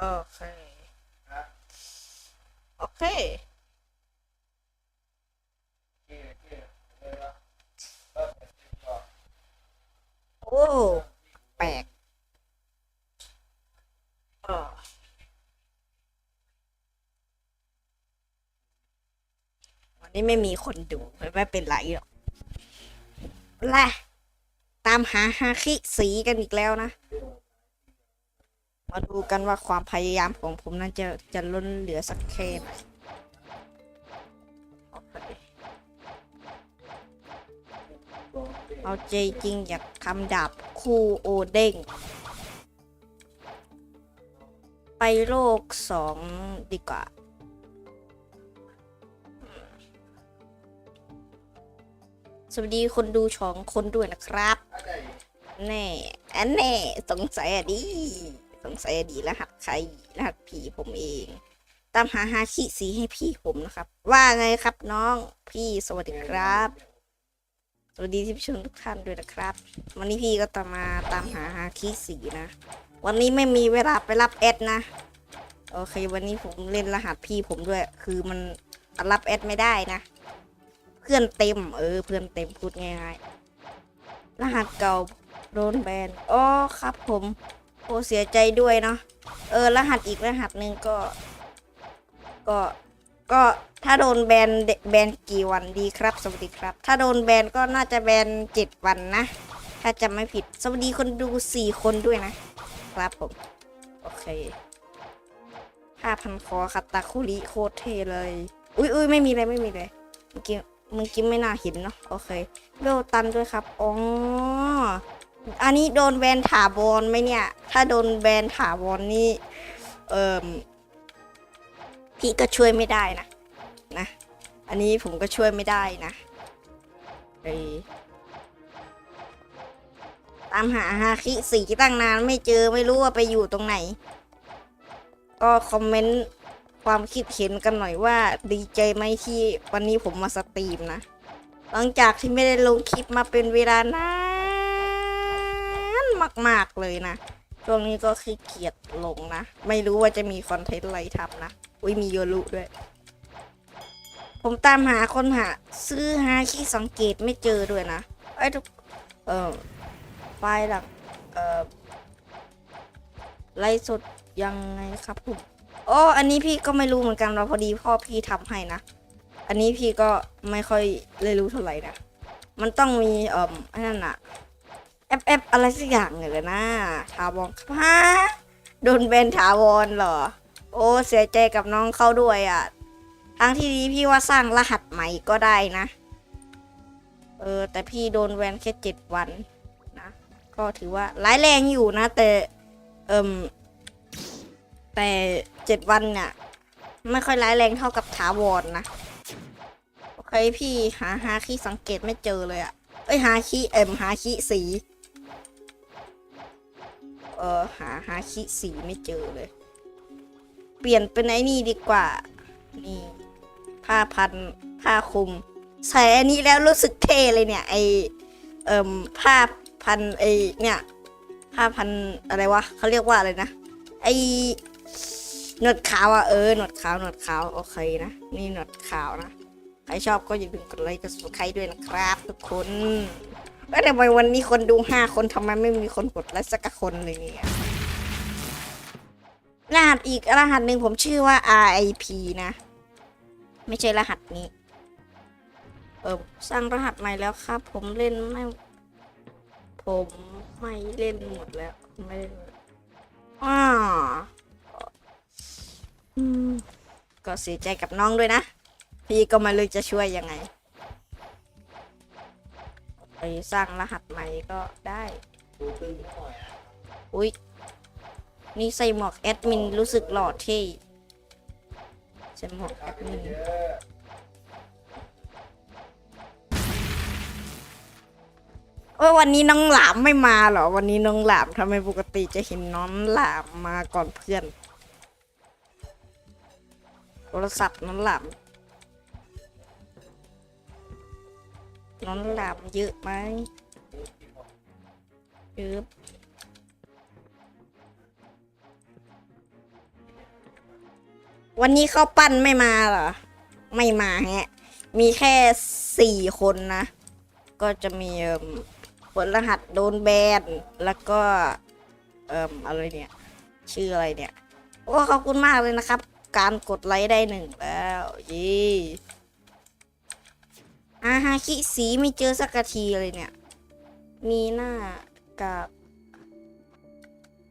โอเค โอเค โอ้แปลกเออวันนี้ไม่มีคนดูไม่ไม่เป็นไรหรอกแหละตามหาฮาคิสีกันอีกแล้วนะ มาดูกันว่าความพยายามของผมนั้นจะจะล้นเหลือสักแค่ไหนโอเคเอาใจจริงอยากทำดาบคู่โอเด้งไปโลกสองดีกว่า สวัสดีคนดูช่องคนด้วยนะครับ แน่ อันแน่ สงสัยอะดี สงสัยอดีรหัสใครรหัสผีผมเอง ตามหาฮาคิสีให้พี่ผมนะครับ ว่าไงครับน้องพี่สวัสดีครับ สวัสดีที่ผู้ชมทุกท่านด้วยนะครับ วันนี้พี่ก็ตามมาตามหาฮาคิสีนะ วันนี้ไม่มีเวลาไปรับแอดนะโอเค วันนี้ผมเล่นรหัสพี่ผมด้วย คือมันรับแอดไม่ได้นะ เพื่อนเต็ม เออ เพื่อนเต็มพูดง่ายๆรหัสเก่าโดนแบนอ๋อครับผม อ้เสียใจด้วยเนาะเออรหัสอีกรหัสหนึ่งก็ ก็ก็ถ้าโดนแบนแบนกี่วันดีครับ สวัสดีครับ ถ้าโดนแบนก็น่าจะแบนเจ็ดวันนะ ถ้าจำไม่ผิด สวัสดีคนดูสี่คนด้วยนะ ครับผม โอเคห้าพันคอคัตาคุริโคตรเทเลย อุ้ยอุ้ยไม่มีเลยไม่มีเลยเมื่อกี้เมื่อกี้ไม่น่าเห็นเนาะโอเคโดตันด้วยครับอ๋อ อันนี้โดนแบนถาวรไหมเนี่ย ถ้าโดนแบนถาวรนี่เอ่มพี่ก็ช่วยไม่ได้นะนะ อันนี้ผมก็ช่วยไม่ได้นะเอตามหาฮาคิสีตั้งนานไม่เจอไม่รู้ว่าไปอยู่ตรงไหน ก็คอมเมนต์ความคิดเห็นกันหน่อยว่าดีใจไหมที่วันนี้ผมมาสตรีมนะ หลังจากที่ไม่ได้ลงคลิปมาเป็นเวลานาน มาก ๆ เลยนะช่วงนี้ก็ขี้เกียจลงนะ ไม่รู้ว่าจะมีคอนเทนต์อะไรทำนะ อุ้ยมีโยรุด้วย ผมตามหาคนหา ซื้อหาขี้สังเกตไม่เจอด้วยนะไอ้ทุกเออไฟล์หลักเอ่อไลฟ์สดยังไงครับผมอ๋ออันนี้พี่ก็ไม่รู้เหมือนกันเราพอดีพ่อพี่ทำให้นะ อันนี้พี่ก็ไม่ค่อยเลยรู้เท่าไหร่นะ มันต้องมีเอ่อไอ้นั่นอะ แอปแอปอะไรสักอย่างเลยนะถาวรครับฮะโดนแบนถาวรเหรอ โอ้เสียใจกับน้องเขาด้วยอะ่ะทางที่ดีพี่ว่าสร้างรหัสใหม่ก็ได้นะ เออ แต่พี่โดนแบนแค่เจ็ดวันนะ ก็ถือว่าร้ายแรงอยู่นะ แต่ เอิมแต่เจ็ดวันเนี่ยไม่ค่อยร้ายแรงเท่ากับถาวรนะโอเคพี่หาหาคีสังเกตไม่เจอเลยอะเอ้ยหาคีเอ็มหาคีสี เออหาหาคีย์สีไม่เจอเลย เปลี่ยนเป็นไอ้นี่ดีกว่า นี่ผ้าพันผ้าคลุม ใส่อันนี้แล้วรู้สึกเท่เลยเนี่ยไอเอ่มผ้าพันไอเนี่ยผ้าพันอะไรวะเขาเรียกว่าอะไรนะไอหนวดขาวอะเออหนวดขาวหนวดขาวโอเคนะนี่หนวดขาวนะใครชอบก็อย่าลืมกดไลค์กด subscribe ด้วยนะครับทุกคน เอ้ยทำไมวันนี้คนดูห้าคนทำไมไม่มีคนกดไลค์สักคนเลยเนี่ยรหัสอีกรหัสหนึ่งผมชื่อว่า RIP นะ ไม่ใช่รหัสนี้ เออสร้างรหัสใหม่แล้วครับ ผมเล่นไม่ ผมไม่เล่นหมดแล้วไม่เล่นหมดอ่าก็เสียใจกับน้องด้วยนะ พี่ก็ไม่รู้จะช่วยยังไง ไปสร้างรหัสใหม่ก็ได้ อุ้ยนี่ใส่หมวกแอดมินรู้สึกหล่อเท่ใส่หมวกแอดมินเอ้ยวันนี้น้องหลามไม่มาเหรอ วันนี้น้องหลามทำไมปกติจะเห็นน้องหลามมาก่อนเพื่อน โทรศัพท์น้องหลาม น้องหลามเยอะไหมเยอะวันนี้เขาปั้นไม่มาเหรอ ไม่มาแฮะ มีแค่สี่คนนะ ก็จะมีเอิ่มผลรหัสโดนแบน แล้วก็ เอ่มอะไรเนี่ย ชื่ออะไรเนี่ย โอ้ขอบคุณมากเลยนะครับ การกดไลค์ได้หนึ่งแล้ว ยี่ อาฮาคิสีไม่เจอสักทีเลยเนี่ย มีหน้ากาก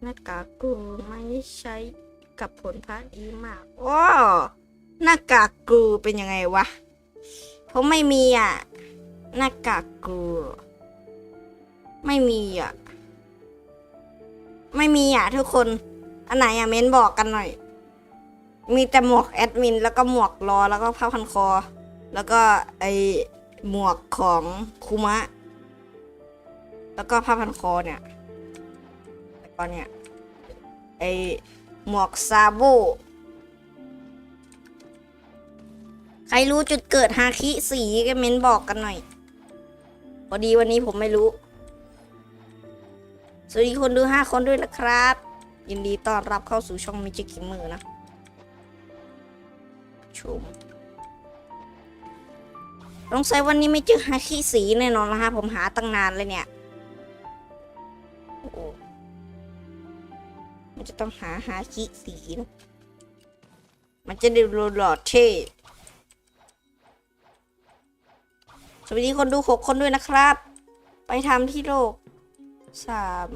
หน้ากากกูไม่ใช้กับผลพระดีมากว้หน้ากากกูเป็นยังไงวะผมไม่มีอะ หน้ากากกู ไม่มีอะ ไม่มีอะทุกคน อันไหนอะเม้นบอกกันหน่อย มีแต่หมวกแอดมิน แล้วก็หมวกรอแล้วก็ผ้าพันคอ แล้วก็ไอ หมวกของคุมะ แล้วก็ผ้าพันคอเนี่ยแล้วก็เนี่ย ไอหมวกซาโบ ใครรู้จุดเกิดฮาคิสีก็เม้นบอกกันหน่อย พอดีวันนี้ผมไม่รู้ สวัสดีคนดูห้าคนด้วยนะครับ ยินดีต้อนรับเข้าสู่ช่องมิจิกิมือนะ ชม สงสัยวันนี้ไม่เจอฮาคิสีแน่นอนนะฮะผมหาตั้งนานเลยเนี่ยมันจะต้องหาฮาคิสีนะมันจะได้ดูหล่อเท่สวัสดีคนดูหกคนด้วยนะครับ ไปทำที่โลกสาม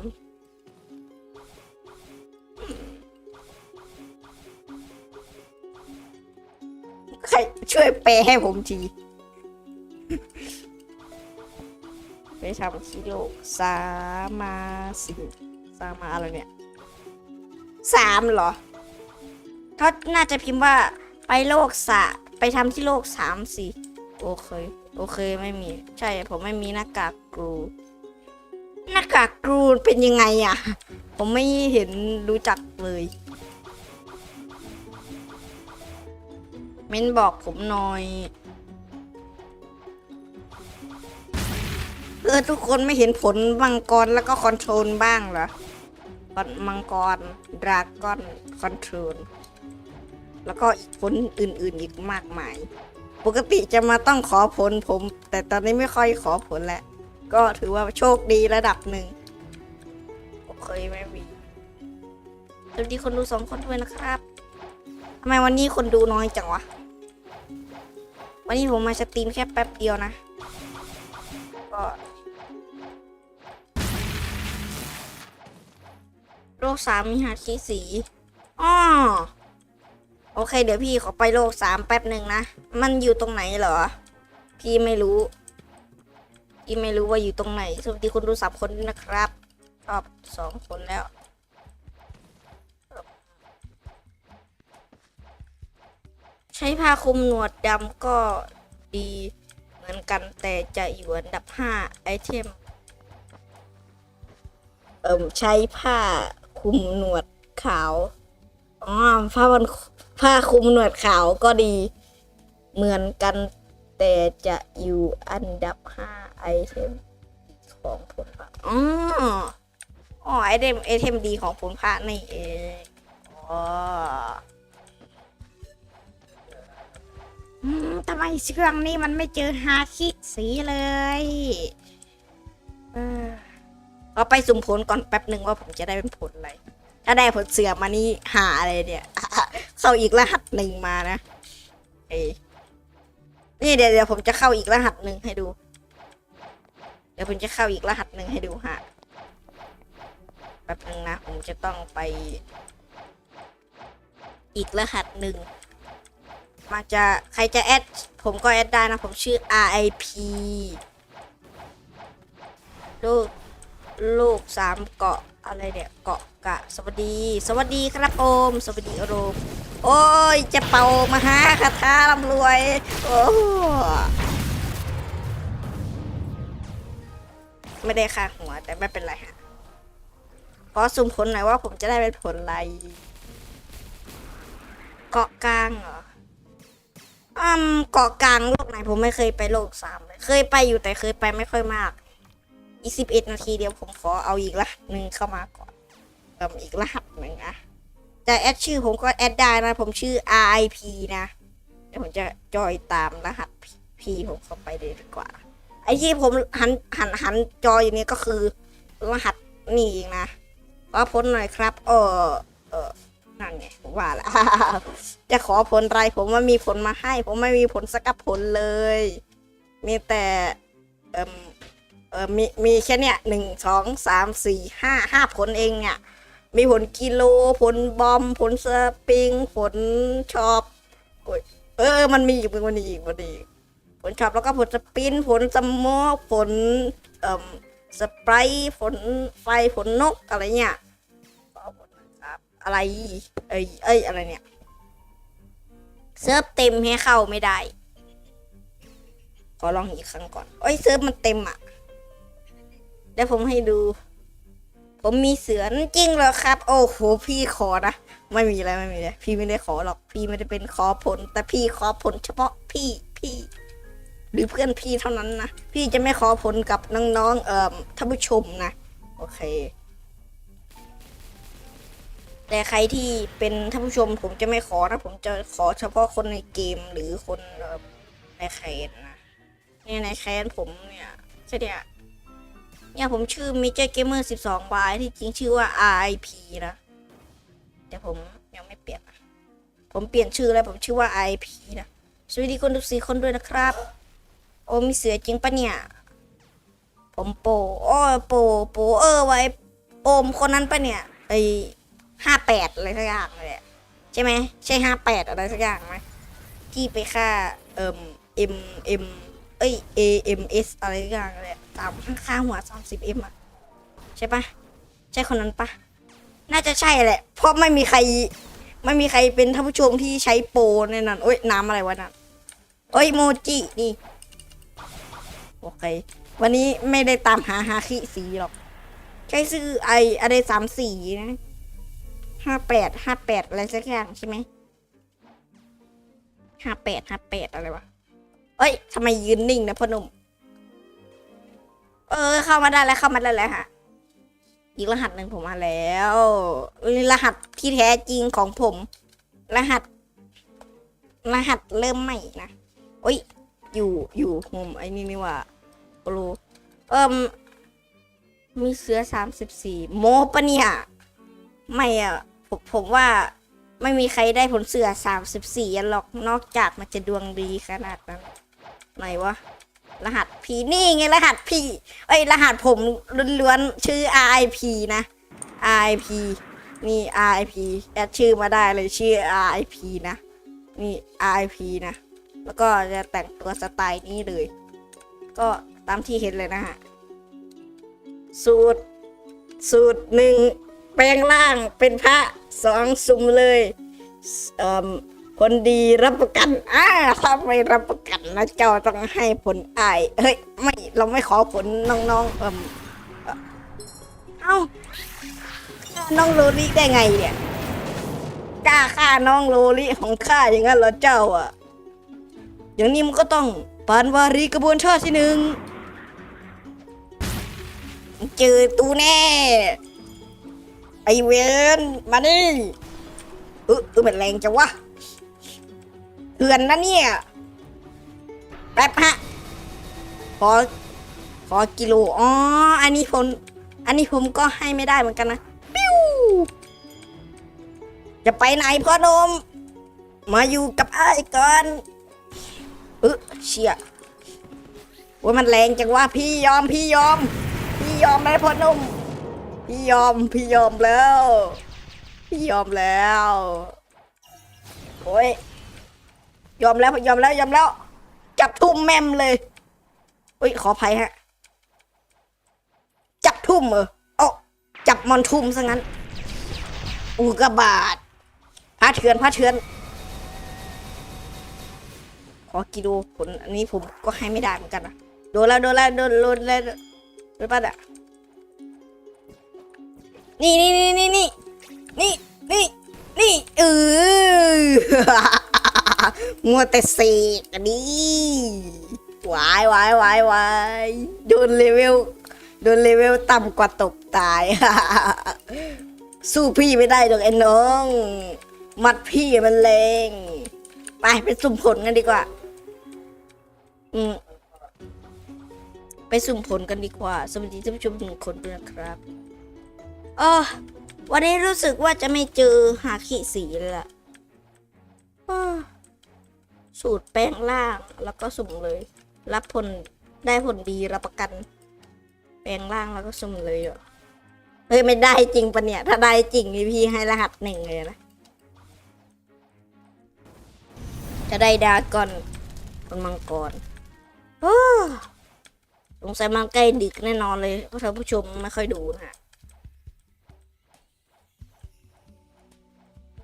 ใครช่วยแปลให้ผมที ไปทำที่โลกสามาสิสามาอะไรเนี่ยสามเหรอเขาน่าจะพิมพ์ว่าไปโลกสะไปทำที่โลกสามสิโอเค โอเคไม่มี ใช่ผมไม่มีหน้ากากกรูหน้ากากกรูเป็นยังไงอะผมไม่เห็นรู้จักเลยเม้นบอกผมหน่อย เออทุกคนไม่เห็นผลมังกรแล้วก็คอนโทรลบ้างเหรอมังกรดราก้อนคอนโทรลแล้วก็อีกผลอื่นๆอีกมากมาย ปกติจะมาต้องขอผลผม แต่ตอนนี้ไม่ค่อยขอผลแล้ว ก็ถือว่าโชคดีระดับหนึ่งโอเคไม่มีสวัสดีคนดูสองคนด้วยนะครับทำไมวันนี้คนดูน้อยจังวะ วันนี้ผมมาสตรีมแค่แป๊บเดียวนะ โลกสามมีหาดขี้สีอ๋อโอเค เดี๋ยวพี่ขอไปโลกสามแป๊บหนึ่งนะ มันอยู่ตรงไหนเหรอ พี่ไม่รู้ พี่ไม่รู้ว่าอยู่ตรงไหน สวัสดีคุณดูสามคนนะครับชอบสองคนแล้วใช้ผ้าคลุมหนวดดำก็ดีเหมือนกันแต่จะอยู่อันดับห้าไอเทม เอิ่มใช้ผ้า คุมหนวดขาวอ๋อผ้ามันผ้าคุมหนวดขาวก็ดี เหมือนกันแต่จะอยู่อันดับห้าไอเทมของผลพระอ๋ออ๋อไอเทมไอเทมดีของผลพระนี่เองอ๋อทำไมเชื่องนี้มันไม่เจอฮาคิสีเลย เออ เอาไปสุ่มผลก่อนแป๊บหนึ่งว่าผมจะได้เป็นผลอะไร ถ้าได้ผลเสือมานี่หาอะไรเนี่ย เข้าอีกรหัสหนึ่งมานะเอนี่เดี๋ยวเดี๋ยวผมจะเข้าอีกรหัสหนึ่งให้ดู เดี๋ยวผมจะเข้าอีกรหัสหนึ่งให้ดูฮะแป๊บนึงนะผมจะต้องไป อีกรหัสหนึ่งมาจะใครจะแอดผมก็แอดได้นะ ผมชื่อ RIP ลูก ลูกสามเกาะอะไรเนี่ยเกาะกะ สวัสดี สวัสดีครับโอม สวัสดีโรมโอ้ยจะเป่ามหาคาถาร่ำรวย โอ้ไม่ได้ค่าหัวแต่ไม่เป็นไรฮะขอสุ่มผลหน่อยว่าผมจะได้เป็นผลอะไร เกาะกลางเหรออืมเกาะกลางโลกไหนผมไม่เคยไปโลกสามเลยเคยไปอยู่แต่เคยไปไม่ค่อยมาก อีสิบเอ็ดนาทีเดียวผมขอเอาอีกรหัสหนึ่งเข้ามาก่อนเติมอีกรหัสหนึ่งอะจะแอดชื่อผมก็แอดได้นะ ผมชื่อ RIP นะเดี๋ยวผมจะจอยตามรหัส P ผมเข้าไปเลยดีกว่า ไอที่ผมหันหันหันจอยอยู่นี้ก็คือ รหัสนี่เองนะขอผลหน่อยครับ เออเออนั่นไงผมว่าละจะขอผลไรผมว่ามีผลมาให้ ผมไม่มีผลสักผลเลย มีแต่เอม เออมีมีแค่เนี้ยหนึ่งสองสามสี่ห้าห้าผลเองเนี่ยมีผลกิโลผลบอมผลสปริงผลชอบโอ้ยเออ มันมีอีกมันมีอีกมันมีอีกผลชอบแล้วก็ผลสปินผลสมกผลเอ่มสไปรท์ผลไฟผลนกอะไรเนี่ยอะครับอะไรเอ้ยเอ้ยอะไรเนี่ยเซิร์ฟเต็มให้เข้าไม่ได้ ขอลองอีกครั้งก่อนเอ้ยเซิร์ฟมันเต็มอะ เดี๋ยวผมให้ดู ผมมีเสือจริงเหรอครับ โอ้โหพี่ขอนะ ไม่มีอะไรไม่มีเลยพี่ไม่ได้ขอหรอก พี่ไม่ได้เป็นขอผล แต่พี่ขอผลเฉพาะพี่พี่หรือเพื่อนพี่เท่านั้นนะ พี่จะไม่ขอผลกับน้องๆ เอ่อท่านผู้ชมนะ โอเค แต่ใครที่เป็นท่านผู้ชม ผมจะไม่ขอนะ ผมจะขอเฉพาะคนในเกมหรือคนในแคนนะเนี่ยในแคนผมเนี่ยใช่เนี่ย เนี่ยผมชื่อ Major Gamer 12 y ที่จริงชื่อว่า RIP นะ แต่ผมยังไม่เปลี่ยน ผมเปลี่ยนชื่อแล้วผมชื่อว่า RIP นะ สวัสดีคนทุกสีคนด้วยนะครับ โอ้มีเสือจริงปะเนี่ย ผมโปโอ้โปโปเออไว้ โอมคนนั้นปะเนี่ยไอห้าแปดอะไรสักอย่างเลยใช่ไหมใช่ห้าแปดอะไรสักอย่างไหมที่ไปฆ่าเอ่ม M M เอ้ย A M S อะไรสักอย่างเลย ตามข้างหัวสามสิบ M อะใช่ปะใช่คนนั้นปะน่าจะใช่แหละ เพราะไม่มีใคร ไม่มีใครเป็นท่านผู้ชมที่ใช้โปรในนั้นโอ้ยน้ำอะไรวะนั่นเอ้ยโมจินี่โอเค วันนี้ไม่ได้ตามหาฮาคิสีหรอก ใช้ซื้อไออะไรสามสีนะห้าแปดห้าแปดอะไรสักอย่างใช่ไหมห้าแปดห้าแปดอะไรวะเอ้ยทำไมยืนนิ่งนะพ่อหนุ่ม เออ เข้ามาได้แล้วเข้ามาได้แล้วฮะ อีกรหัสหนึ่งผมมาแล้วนี่รหัสที่แท้จริงของผม รหัส รหัสเริ่มใหม่นะโอ้ย อยู่อยู่โฮมไอ้นี่นี่ว่าโปรเอิมมีเสือสามสิบสี่โมปะเนี่ยไม่อะผมผมว่าไม่มีใครได้ผลเสือสามสิบสี่หรอกนอกจากมันจะดวงดีขนาดนั้นไหนวะ รหัสพีนี่ไงรหัสพี่เอ้ยรหัสผมล้วนๆชื่อ RIP นะ RIP นี่ RIP แอดชื่อมาได้เลยชื่อ RIP นะ นี่ RIP นะ แล้วก็จะแต่งตัวสไตล์นี้เลย ก็ตามที่เห็นเลยนะฮะ สูตร สูตรหนึ่งแปลงร่างเป็นพระสองสุ่มเลยเอ่อ คนดีรับประกันอ่าถ้าไม่รับประกันนะเจ้าต้องให้ผลอายเฮ้ย ไม่เราไม่ขอผลน้องๆเอ่มเอ่อเอ้าน้องโรลลิได้ไงเนี่ยกล้าฆ่าน้องโรลลิของข้าอย่างนั้นเหรอเจ้าอะ อย่างนี้มันก็ต้องปานวารีกระบวนชาติที่หนึ่งเจอตูแน่ ไอเวนมานี่เออเออมันแรงจังวะ เถื่อนนะเนี่ยแป๊บฮะขอขอกิโลอ๋ออันนี้ผมอันนี้ผมก็ให้ไม่ได้เหมือนกันนะปิ้วจะไปไหนพ่อนม มาอยู่กับไอ้ก่อนเออเชี่ยว่ามันแรงจังว่าพี่ยอมพี่ยอม พี่ยอมไหมพ่อนุ่มพี่ยอมพี่ยอมแล้ว พี่ยอมแล้ว โอ้ย ยอมแล้วยอมแล้วยอมแล้ว จับทุ่มแมมเลยอุ้ยขออภัยฮะ จับทุ่มเออโอ้จับมอนทุ่มซะงั้น อุกบาตพาเถือนพาเถือน ขอกิโลผลอันนี้ผมก็ให้ไม่ได้เหมือนกันนะโดนแล้วโดนแล้วโดนโดนแล้วโดนป่ะอะนี่นี่นี่นี่นี่นี่นี่นี่เออ มัวแต่เสกอันนี้วายวายวายวายโดนเลเวลโดนเลเวลต่ำกว่าตกตาย สู้พี่ไม่ได้หรอกไอ้น้อง มัดพี่มันแรงไปไปสุ่มผลกันดีกว่า อืมไปสุ่มผลกันดีกว่า สวัสดีท่านผู้ชมหนึ่งคนด้วยนะครับเออวันนี้รู้สึกว่าจะไม่เจอหาขีสีเลยล่ะเอ้อ สูตรแป้งล่างแล้วก็สุ่มเลย รับผลได้ผลดีรับประกัน แปลงร่างแล้วก็สุ่มเลยเหรอเฮ้ยไม่ได้จริงปะเนี่ย ถ้าได้จริงพี่ให้รหัสหนึ่งเลยนะ จะได้ดราก่อนคนมังกรโอ้สงสัยมันใกล้ดึกแน่นอนเลยเพราะท่านผู้ชมไม่ค่อยดูนะฮะ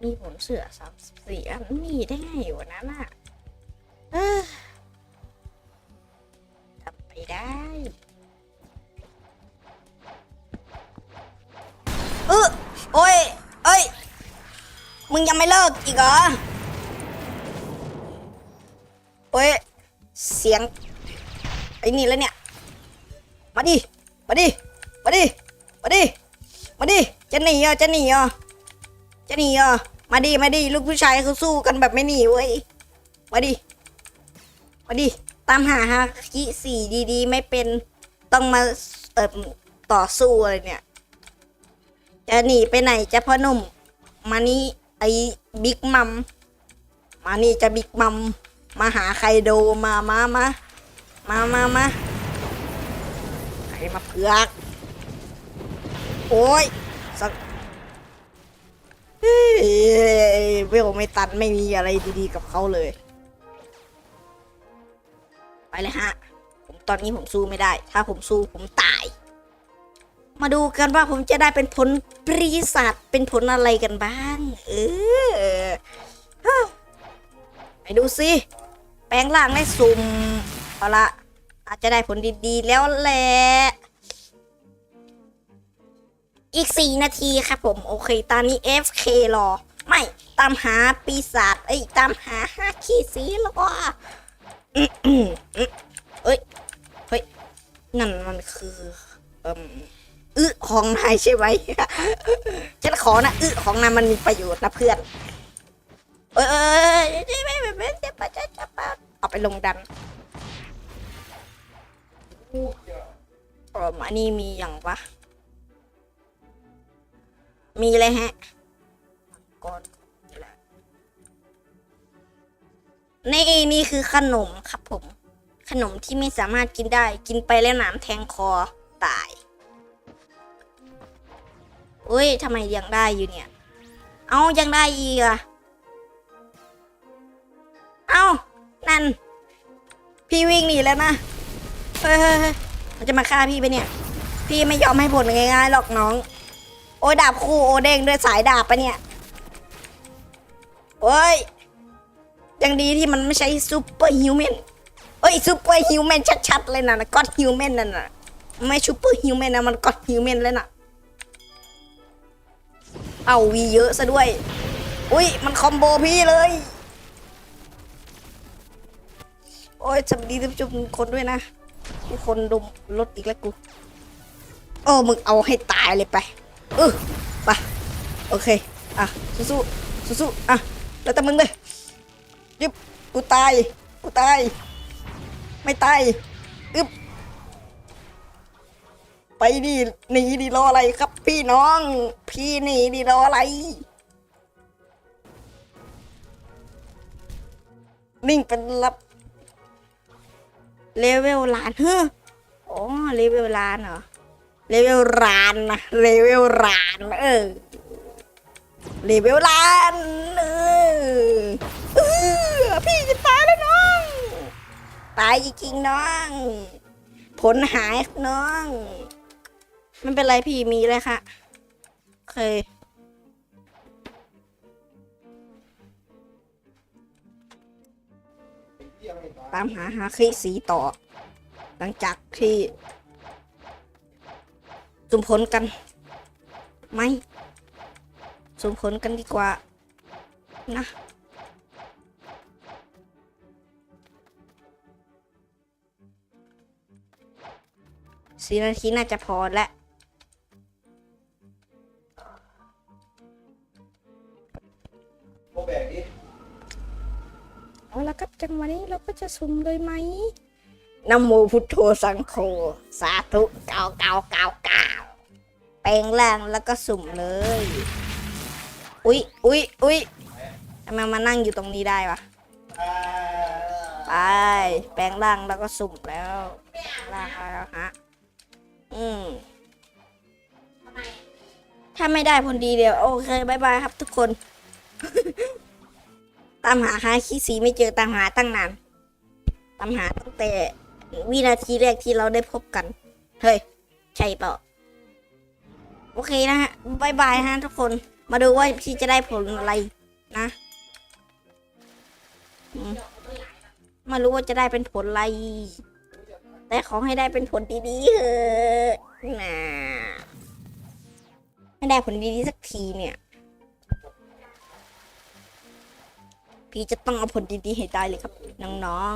มีผลเสือสามสิบสี่อันมีได้ไงวะนั้นอะ ทำไปได้ เออโอ้ย เอ้ย มึงยังไม่เลิกอีกเหรอ โอ้ย เสียง ไอ้นี่แล้วเนี่ย มาดิ มาดิ มาดิ มาดิ มาดิ จะหนีอะจะหนีอะจะหนีอะมาดิ มาดิ ลูกผู้ชายเขาสู้กันแบบไม่หนีเว้ย มาดิ มาดิ ตามหาฮาคิสีดีๆ ไม่เป็นต้องมาเอ่อต่อสู้อะไรเนี่ย จะหนีไปไหนจะพ่อหนุ่ม มานี่ไอ้บิ๊กมัม มานี่จะบิ๊กมัม มาหาใครโดมามามามามามาใครมาเผือก โอ้ยสักเฮ้ยเวลไม่ตันไม่มีอะไรดีๆกับเขาเลย เลยฮะ ผมตอนนี้ผมสู้ไม่ได้ ถ้าผมสู้ผมตาย มาดูกันว่าผมจะได้เป็นผลปรีศาจเป็นผลอะไรกันบ้าง เออไปดูสิ แปลงร่างได้สุ่มเอาละอาจจะได้ผลดีๆ แล้วแหละ อีกสี่นาทีครับผม โอเค ตอนนี้ FK รอ ไม่ ตามหาปีศาจเอ้ตามหาห้าขีดสีรออื้ออื้ออื้อ เอ้ย เฮ้ย นั่นมันคืออึของนายใช่ไหมฉันขอนะอึของนายมันมีประโยชน์นะเพื่อน เออเออไม่ไม่ไม่จะปะจะจะปะเอาไปลงดันเอออันนี้มีอย่างวะ มีเลยฮะก่อน ในี่นี่คือขนมครับผม ขนมที่ไม่สามารถกินได้ กินไปแล้วหนามแทงคอตายอุ้ยทำไมยังได้อยู่เนี่ย เอายังได้อีกอะเอานั่น พี่วิ่งหนีแล้วนะเฮ้ยเฮ้ยเฮ้ยมันจะมาฆ่าพี่ไปเนี่ย พี่ไม่ยอมให้ผลง่ายๆหรอกน้อง โอ้ยดาบคู่โอเด้งด้วยสายดาบปะเนี่ยโอ้ย ยังดีที่มันไม่ใช่ซูเปอร์ฮิวแมนเอ้ยซูเปอร์ฮิวแมนชัดๆเลยนะนะก็อดฮิวแมนนั่นน่ะไม่ซูเปอร์ฮิวแมนนะมันก็อดฮิวแมนเลยน่ะ เอาวีเยอะซะด้วย อุ้ยมันคอมโบพี่เลย โอ้ยสวัสดีท่านผู้ชมคนด้วยนะทุกคนดมรถอีกแล้วกูโอ้มึงเอาให้ตายเลยไปเออไปโอเค อะสู้ๆสู้ๆอะแล้วแต่มึงเลย ยึบกูตาย กูตาย ไม่ตายอึบไปดิหนีดิรออะไรครับ พี่น้อง พี่หนีดิรออะไร นิ่งเป็นรับเลเวลล้านเฮ้ออ๋อเลเวลล้านเหรอเลเวลล้านนะเลเวลล้าน เออเลเวลล้านเออ เออพี่จะตายแล้วน้อง ตายจริงๆน้อง ผลหายน้องไม่เป็นไรพี่มีเลยค่ะเคยตามหาหาคิสีต่อ หลังจากที่สุมผลกันไหมสุมผลกันดีกว่านะ สี่นาทีน่าจะพอแล้วเขาแบกดิเอาละครับจังหวะนี้เราก็จะสุ่มเลยไหมนะโมพุทโธสังโฆสาธุเก้าเก้าเก้าเก้าแปลงร่างแล้วก็สุ่มเลย อุ๊ยอุ๊ยอุ๊ยทำไมมานั่งอยู่ตรงนี้ได้วะอ่าไปแปลงร่างแล้วก็สุ่มแล้วแปลงร่างแล้วฮะ อืมถ้าไม่ได้ผลดีเดียวโอเคบายบายครับทุกคน ตามหาหาคีสีไม่เจอตามหาตั้งนานตามหาตั้งแต่วินาทีแรกที่เราได้พบกัน เฮ้ย ใช่เปล่า โอเคนะฮะบายบายฮะทุกคน มาดูว่าพี่จะได้ผลอะไรนะมไมารู้ว่าจะได้เป็นผลอะไร แต่ขอให้ได้เป็นผลดีๆเถอะนะให้ได้ผลดีๆสักทีเนี่ย พี่จะต้องเอาผลดีๆให้ได้เลยครับ น้อง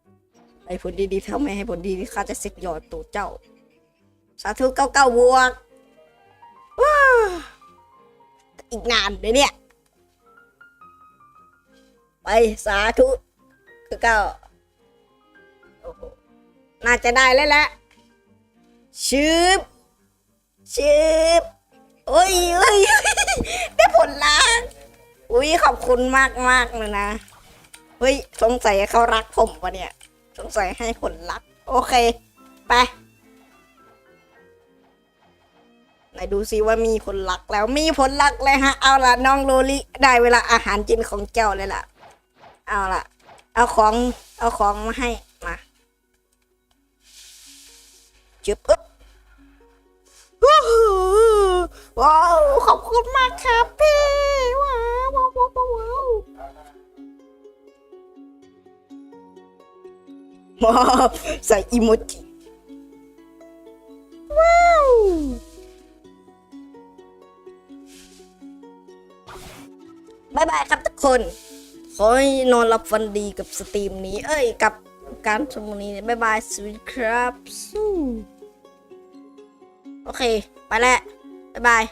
ๆไอ้ผลดีๆถ้าไม่ให้ผลดีๆข้าจะเซ็กยอดตัวเจ้า สาธุเก้าเก้าบวกว้าอีกนานเลยเนี่ย ไปสาธุเก้า น่าจะได้แล้วแหละชืบชืบโอ้ยโอ้ยได้ผลลัพธ์อุ้ยขอบคุณมากมากเลยนะเฮ้ยสงสัยเขารักผมปะเนี่ย สงสัยให้ผลลัพธ์โอเค ไปไหนดูซิว่ามีผลลักแล้วมีผลลักเลยฮะ เอาละน้องโลลิได้เวลาอาหารจินของเจ้าเลยล่ะ เอาละเอาของเอาของมาให้ จึบอึ๊บว้าวขอบคุณมากครับพี่ว้าวว้าวว้าวว้าวว้าวว้าวใส่อีโมจิว้าวบายบายครับทุกคน ขอให้นอนหลับฝันดีกับสตรีมนี้ เอ้ย กับการชมนี้บายบายสวัสดีครับสู้ โอเค ไปแล้วบายบาย